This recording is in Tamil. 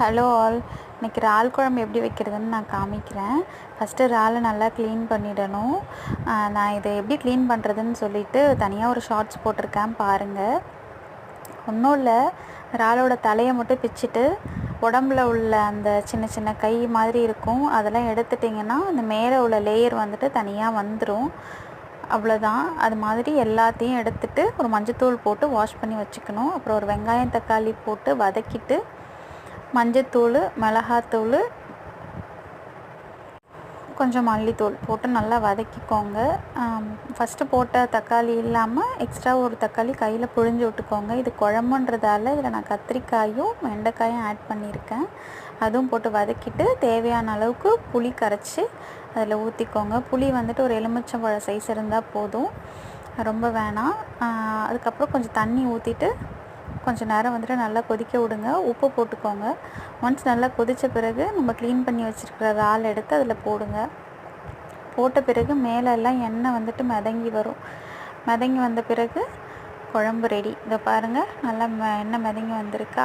Hello all. இன்றைக்கி இறால் குழம்பு எப்படி வைக்கிறதுன்னு நான் காமிக்கிறேன். ஃபஸ்ட்டு இறாலை நல்லா க்ளீன் பண்ணிடணும். நான் இதை எப்படி க்ளீன் பண்ணுறதுன்னு சொல்லிட்டு தனியாக ஒரு ஷார்ட்ஸ் போட்டிருக்கேன் பாருங்கள் ஒன்றும் இல்லை. இறாலோட தலையை மட்டும் பிச்சுட்டு உடம்புல உள்ள அந்த சின்ன சின்ன கை மாதிரி இருக்கும். அதெல்லாம் எடுத்துட்டிங்கன்னா அந்த மேலே உள்ள லேயர் வந்துட்டு தனியாக வந்துடும் அவ்வளோதான் அது மாதிரி எல்லாத்தையும் எடுத்துட்டு ஒரு மஞ்சத்தூள் போட்டு வாஷ் பண்ணி வச்சுக்கணும். அப்புறம் ஒரு வெங்காயம் தக்காளி போட்டு வதக்கிட்டு மஞ்சத்தூள் மிளகாத்தூள் கொஞ்சம் மல்லித்தூள் போட்டு நல்லா வதக்கிக்கோங்க. ஃபஸ்ட்டு போட்ட தக்காளி இல்லாமல் எக்ஸ்ட்ரா ஒரு தக்காளி கையில் புழிஞ்சு விட்டுக்கோங்க. இது குழம்புன்றதால இதில் நான் கத்திரிக்காயும் வெண்டைக்காயும் ஆட் பண்ணியிருக்கேன். அதுவும் போட்டு வதக்கிட்டு தேவையான அளவுக்கு புளி கரைச்சி அதில் ஊற்றிக்கோங்க புளி வந்துட்டு ஒரு எலுமிச்சம்பழ சைஸ் இருந்தால் போதும். ரொம்ப வேணாம். அதுக்கப்புறம் கொஞ்சம் தண்ணி ஊற்றிட்டு கொஞ்சம் நேரம் வந்துட்டு நல்லா கொதிக்க விடுங்க. உப்பு போட்டுக்கோங்க. ஒன்ஸ் நல்லா கொதித்த பிறகு நம்ம க்ளீன் பண்ணி வச்சுருக்கிற இறால் எடுத்து அதில் போடுங்க. போட்ட பிறகு மேலே எல்லாம் எண்ணெய் வந்துட்டு மிதங்கி வரும். மிதங்கி வந்த பிறகு குழம்பு ரெடி இதை பாருங்கள் நல்லா எண்ணெய் மிதங்கி வந்திருக்கா.